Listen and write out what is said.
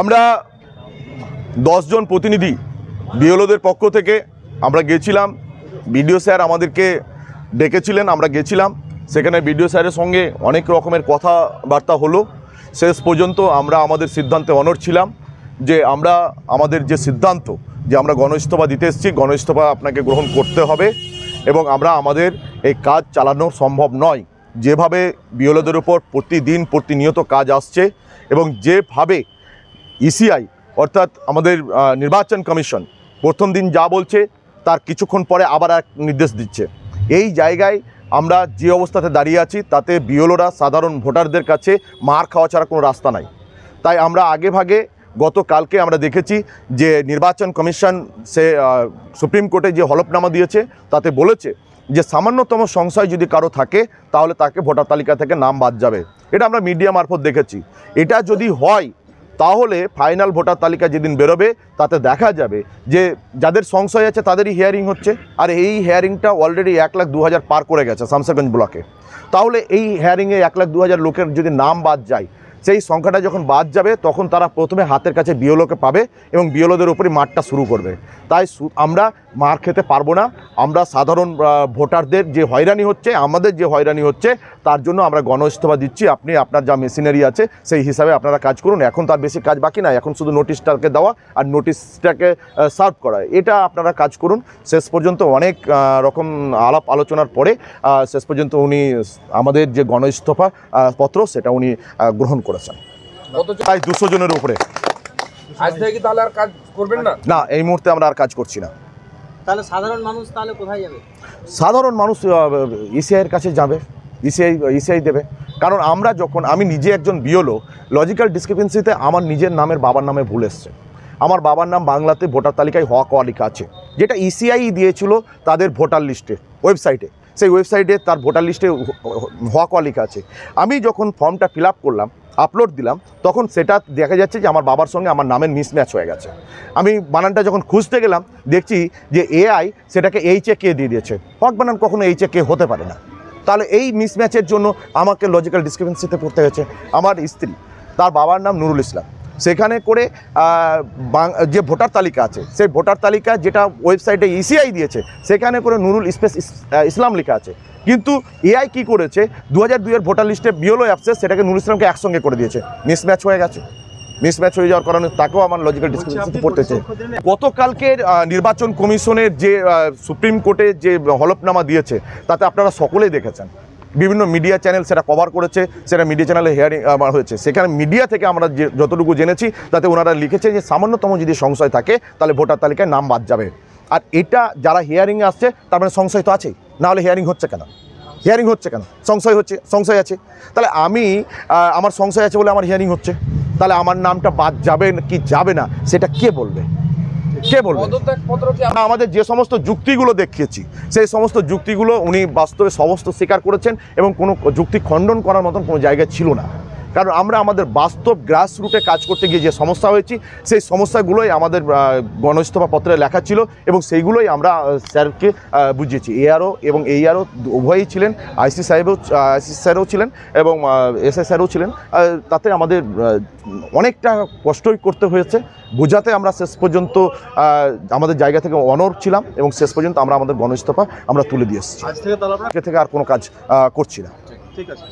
আমরা দশজন প্রতিনিধি বিএলওদের পক্ষ থেকে আমরা গেছিলাম। বিডিও স্যার আমাদেরকে ডেকেছিলেন, আমরা গেছিলাম। সেখানে বিডিও স্যারের সঙ্গে অনেক রকমের কথাবার্তা হলো। শেষ পর্যন্ত আমরা আমাদের সিদ্ধান্তে অনড় ছিলাম যে আমরা, আমাদের যে সিদ্ধান্ত যে আমরা গণইস্তফা দিতে এসেছি গণইস্তফা আপনাকে গ্রহণ করতে হবে এবং আমরা আমাদের এই কাজ চালানো সম্ভব নয়। যেভাবে বিএলওদের উপর প্রতিদিন প্রতিনিয়ত কাজ আসছে এবং যেভাবে ইসিআই, অর্থাৎ আমাদের নির্বাচন কমিশন প্রথম দিন যা বলছে, তার কিছুক্ষণ পরে আবার এক নির্দেশ দিচ্ছে। এই জায়গায় আমরা যে অবস্থাতে দাঁড়িয়ে আছি, তাতে বিওলোরা সাধারণ ভোটারদের কাছে মার খাওয়া ছাড়া কোনো রাস্তা নাই। তাই আমরা আগে ভাগে গতকালকে আমরা দেখেছি যে নির্বাচন কমিশন সে সুপ্রিম কোর্টে যে হলফনামা দিয়েছে, তাতে বলেছে যে সামান্যতম সংশয় যদি কারও থাকে, তাহলে তাকে ভোটার তালিকা থেকে নাম বাদ যাবে। এটা আমরা মিডিয়া মারফত দেখেছি। এটা যদি হয়, তাহলে ফাইনাল ভোটার তালিকা যেদিন বেরোবে, তাতে দেখা যাবে যে যাদের সংশয় আছে, তাদেরই হিয়ারিং হচ্ছে। আর এই হিয়ারিংটা অলরেডি এক লাখ দু হাজার পার করে গেছে শামসাগঞ্জ ব্লকে। তাহলে এই হিয়ারিংয়ে এক লাখ দু হাজার লোকের যদি নাম বাদ যায় সেই সংখ্যাটা যখন বাদ যাবে, তখন তারা প্রথমে হাতের কাছে বিওলোকে পাবে এবং বিওলোদের উপরই মারটা শুরু করবে। তাই আমরা মার খেতে পারব না। আমরা সাধারণ ভোটারদের যে হয়রানি হচ্ছে, আমাদের যে হয়রানি হচ্ছে, তার জন্য আমরা গণ ইস্তফা দিচ্ছি। আপনি, আপনার যা মেশিনারি আছে, সেই হিসাবে আপনারা কাজ করুন। এখন তার বেশি কাজ বাকি না এখন শুধু নোটিশটাকে দেওয়া আর নোটিশটাকে সার্ভ করা। এটা আপনারা কাজ করুন। শেষ পর্যন্ত অনেক রকম আলাপ আলোচনার পরে শেষ পর্যন্ত উনি আমাদের যে গণ ইস্তফা পত্র, সেটা উনি গ্রহণ করেছেন প্রায় দুশো জনের উপরে আজ থেকে তাহলে আর কাজ করবেন না না এই মুহূর্তে আমরা আর কাজ করছি না তাহলে সাধারণ মানুষ তাহলে কোথায় যাবে সাধারণ মানুষ ইসিআইয়ের কাছে যাবে ইসিআই ইসিআই দেবে কারণ আমরা যখন আমি নিজে একজন বিওলো লজিক্যাল ডিসক্রিপেন্সিতে আমার নিজের নামের বাবার নামে ভুল এসছে আমার বাবার নাম বাংলাতে ভোটার তালিকায় হওয়া কোয়া লেখা আছে যেটা ইসিআই দিয়েছিল তাদের ভোটার লিস্টে ওয়েবসাইটে সেই ওয়েবসাইটে তার ভোটার লিস্টে হওয়া কোয়া লেখা আছে আমি যখন ফর্মটা ফিল আপ করলাম আপলোড দিলাম, তখন সেটা দেখা যাচ্ছে যে আমার বাবার সঙ্গে আমার নামের মিসম্যাচ হয়ে গেছে। আমি বানানটা যখন খুঁজতে গেলাম, দেখছি যে এআই সেটাকে এইচে কে দিয়ে দিয়েছে। হক বানান কখনো এইচে কে হতে পারে না। তাহলে এই মিসম্যাচের জন্য আমাকে লজিক্যাল ডিসক্রিপেন্সিতে পড়তে হয়েছে। আমার স্ত্রী, তার বাবার নাম নুরুল ইসলাম। সেখানে করে যে ভোটার তালিকা আছে, সেই ভোটার তালিকা যেটা ওয়েবসাইটে ইসিআই দিয়েছে, সেখানে করে নুরুল স্পেস ইস- ইসলাম লেখা আছে। কিন্তু এআই কি করেছে? দু হাজার দুইয়ের ভোটার লিস্টে বিওলো অ্যাপসে সেটাকে নুরুল ইসলামকে একসঙ্গে করে দিয়েছে। মিসম্যাচ হয়ে গেছে। মিসম্যাচ হয়ে যাওয়ার কারণে তাকেও আমার লজিক্যাল ডিসক্রিপেন্সিতে পড়তে হয়েছে গতকালকের নির্বাচন কমিশনের যে সুপ্রিম কোর্টে যে হলফনামা দিয়েছে তাতে আপনারা সকলেই দেখেছেন। বিভিন্ন মিডিয়া চ্যানেল সেটা কভার করেছে সেটা মিডিয়া চ্যানেলে হেয়ারিং আমার হয়েছে। সেখানে মিডিয়া থেকে আমরা যে যতটুকু জেনেছি তাতে ওনারা লিখেছে যে সামান্যতম যদি সংশয় থাকে তাহলে ভোটার তালিকায় নাম বাদ যাবে। আর এটা যারা হিয়ারিংয়ে আসছে তার মানে সংশয় তো আছেই। নাহলে হিয়ারিং হচ্ছে কেন? হিয়ারিং হচ্ছে কেন? সংশয় হচ্ছে সংশয় আছে। তাহলে আমি আমার সংশয় আছে বলে আমার হিয়ারিং হচ্ছে। তাহলে আমার নামটা বাদ যাবে কি যাবে না সেটা কে বলবে? কে বলবে? আমাদের যে সমস্ত যুক্তিগুলো দেখিয়েছি সেই সমস্ত যুক্তিগুলো উনি বাস্তবে সমস্ত স্বীকার করেছেন এবং কোনো যুক্তি খণ্ডন করার মতন কোনো জায়গায় ছিল না। কারণ আমরা আমাদের বাস্তব গ্রাস রুটে কাজ করতে গিয়ে যে সমস্যা হয়েছি সেই সমস্যাগুলোই আমাদের গণইস্তফা পত্রে লেখা ছিল এবং সেইগুলোই আমরা স্যারকে বুঝিয়েছি। এআরও এবং এইআরও উভয়ই ছিলেন আইসি সাহেবও আইসি স্যারও ছিলেন এবং এসএস স্যারও ছিলেন। তাতে আমাদের অনেকটা কষ্টই করতে হয়েছে। বোঝাতে আমরা শেষ পর্যন্ত আমাদের জায়গা থেকে অনর ছিলাম এবং শেষ পর্যন্ত আমরা আমাদের গণইস্তফা আমরা তুলে দিয়ে এসেছি। আজ থেকে আর কোনো কাজ করছি না। ঠিক আছে।